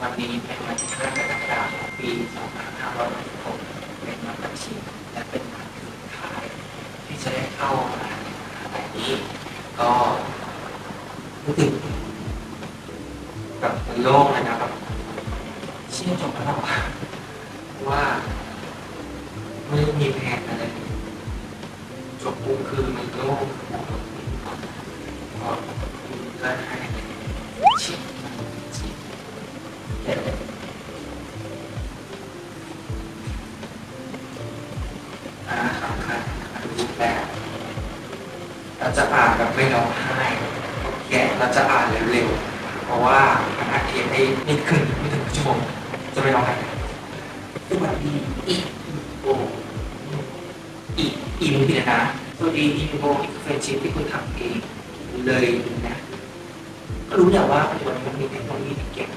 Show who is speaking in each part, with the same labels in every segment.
Speaker 1: วันนี้เป็นวันที่5กรกฎาคมปี 2566เป็นวันบัญชีและเป็นวันสุดท้าย ที่จะได้เข้ามหาลัยนี้ ก็รู้สึกแบบโล่งนะครับเชื่อจบแล้วเหรอว่าไม่มีแผนอะไรจบปุ๊บคือมันโล่งก็ก็ให้ชิด จะอ่านแบบไม่ร้องไห้แกะเราจะอ่านเร็วๆ เพราะว่ามันอาจเทียนได้ไม่ขึ้นไม่ถึงชั่วโมงจะไม่ร้องไห้สวัสดีอีโออีอีมึงผิดนะสวัสดีอีโออีเฟรนชิพที่คุณทำเองเลยนะก็รู้แหละว่าปัจจุบันมันมีเทคโนโลยีที่เก็บ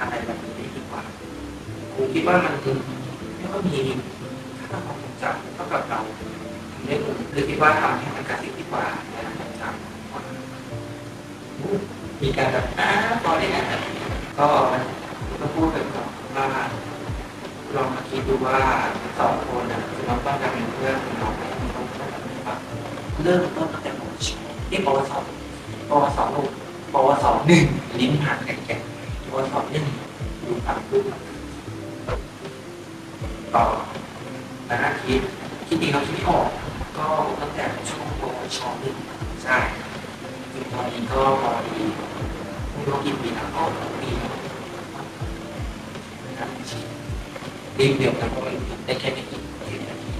Speaker 1: อะไรแบบนี้ได้ดีกว่าผมคิดว่ามันคือไม่ก็มีค่าความทรงจำเท่ากับเราทำได้ผมหรือคิดว่าทำให้ การแบบอ้าพอได้นะก็มันก็พูดกันก่อนว่าลองมาคิดดูว่าสองคนนะคือเราต้องการเป็นเพื่อนของเราไหมต้องการเป็นแบบเริ่มต้นตั้งแต่ปวชที่ปวสปวสลูกปวสหนึ่งลิ้นห่างกันแก่ปวสหนึ่งดูตามรูปต่อนะคิดคิดจริงเราคิดไม่ออกก็ตั้งแต่ช่วงปวชหนึ่งใช่จนตอนนี้ก็พอดีไม่รู้ กี่ปีแล้วก็ปีนะครับรีบเดียวกันก็ได้แค่ไม่กี่นาที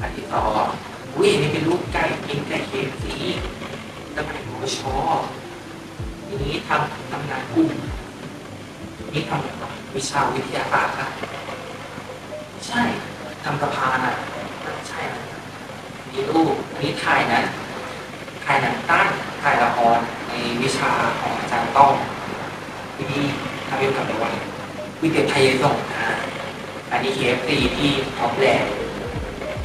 Speaker 1: อันที่สองอุ้ยนี่เป็นรูปไก่กินไก่เคฟซีสมัยปวชทีนี้ทำทำงานกลุ่มนี่ทำแบบวิชาวิทยาศาสตร์อะใช่ทำสะพานอะใช่มีรูปนี่ถ่ายนะถ่ายหนังตั้งถ่ายละครในวิชาของอาจารย์ต้อง ที่ทำเกี่ยวกับอะไรวะวิทยาไทยส่งนะอันนี้เคฟซีที่ท็อปแลนด์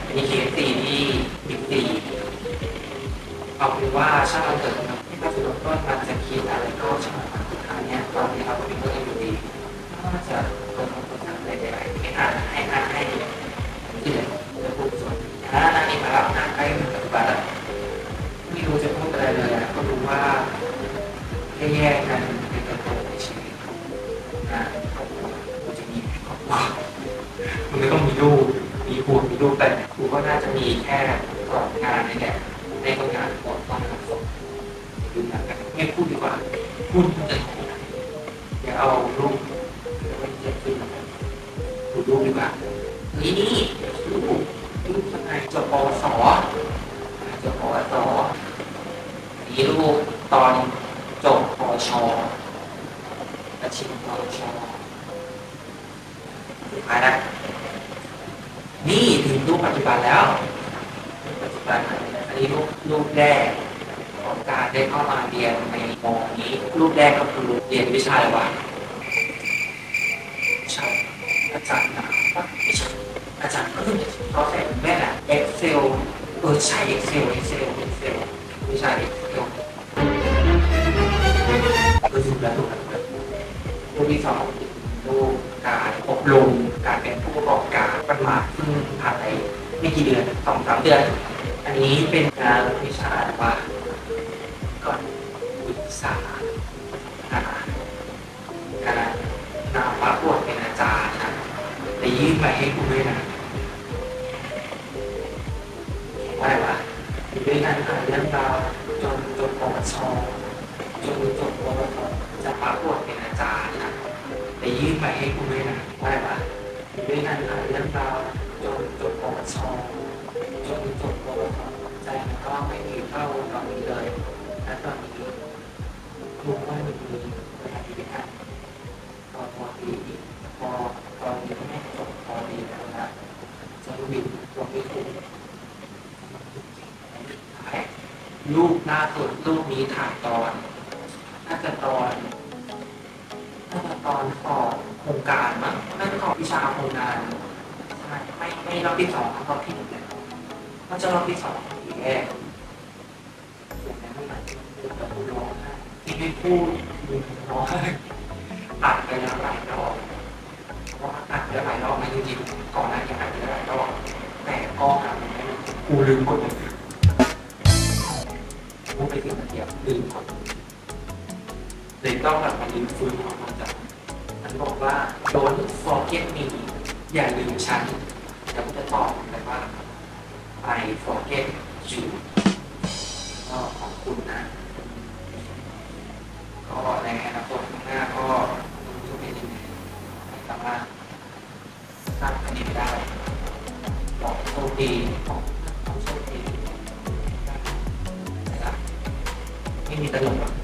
Speaker 1: อันนี้เคฟซีที่บิ๊กซีเอาเป็นว่าช่างมันเกิดนะครับถ้าจุดเริ่มต้นมันจะคิดอะไรก็ช่างมันสุดท้ายเนี่ยตอนที่เราเป็นเพื่อนอยู่ดีก็น่าจะเกิดความกดดันอะไรใดๆไม่อ่านให้อ่านให้ที่เหลือจะพูดส่วนถ้าอันนี้มาแล้วนะใกล้ปัจจุบันไม่รู้จะพูดอะไรเลยอะก็รู้ว่าแค่แยกกัน ลูกมีครัวมีลูกแต่ครูก็น่าจะมีแค่สอนงานในแหละในคนงานก่อนต้องทำส่งดูหนังกันไม่พูดดีกว่าพูดจะอย่าเอารูปเดี๋ยวมันจะขึ้นดูรูปดีกว่านี่นี่รูปรูปยังไงจบปวสจบปวสนี่รูปตอนจบปวชอาชีพปวชสุดท้ายนะ นี่ถึงรูปปัจจุบันแล้วปัจจุบันอันนี้รูปรูปแรกของการได้เข้ามาเรียนในมอนี้ รูปแรกก็คือเรียนวิชาอะไรวะใช่อาจารย์นะไม่ใช่อาจารย์ก็คือเขาใส่แม่น่ะ Excel เออใช่ Excel Excel Excel วิชา Excel ก็ถูกแล้วถูกแล้วรูปที่สอง รูปการอบรมการเป็นผู้ประกอบการประมาณเพิ่งผ่านไปไม่กี่เดือนสองสามเดือน อันนี้เป็นการวิชาอะไรวะก่อนปรึกษาหาการนำมาบวชเป็นอาจารย์นะแต่ยื่นไปให้กูด้วยนะว่าอะไรวะด้วยกันอ่านเรื่องราวจนจบปวชจนจบปวชจะมาบวช ยื่นไปให้กูด้วยนะว่าอะไรวะด้วยกันอ่านเรื่องราวจนจบปวชจนจบปวชใจมันก็ไม่มีเท่าตอนนี้เลยและตอนนี้ครูว่ามีเวลาที่การพอพอดีพอตอนนี้ไม่จบพอดีแล้วนะจะวินตัวไม่ถูกรูปหน้าสุดรูปนี้ถ่ายตอนน่าจะตอน ตอนสอบโครงการมั้งน่าจะสอบวิชาโครงการใช่ไม่ไม่รอบที่สองรอบที่หนึ่งเลยก็จะรอบที่สองทีแรกที่ไม่พูดคือร้องอัดไปแล้วหลายรอบเพราะว่าอัดไปหลายรอบนะจริงๆก่อนหน้านี้อัดไปหลายรอบแต่กล้องอะมันไม่กูลืมกดมือถือกูไปถึงนาทีลืมกดเลยต้องแบบมาลืมฟื้นความจำ บอกว่า don't forget me อย่าลืมฉันแล้วก็จะตอบไปว่า I forget you ก็ขอบคุณนะ ก็ในอนาคตข้างหน้าก็ไม่รู้จะเป็นยังไงไม่สามารถสร้างคดีได้บอกโชคดีบอกโชคดีนะครับไม่มีตลกหรอก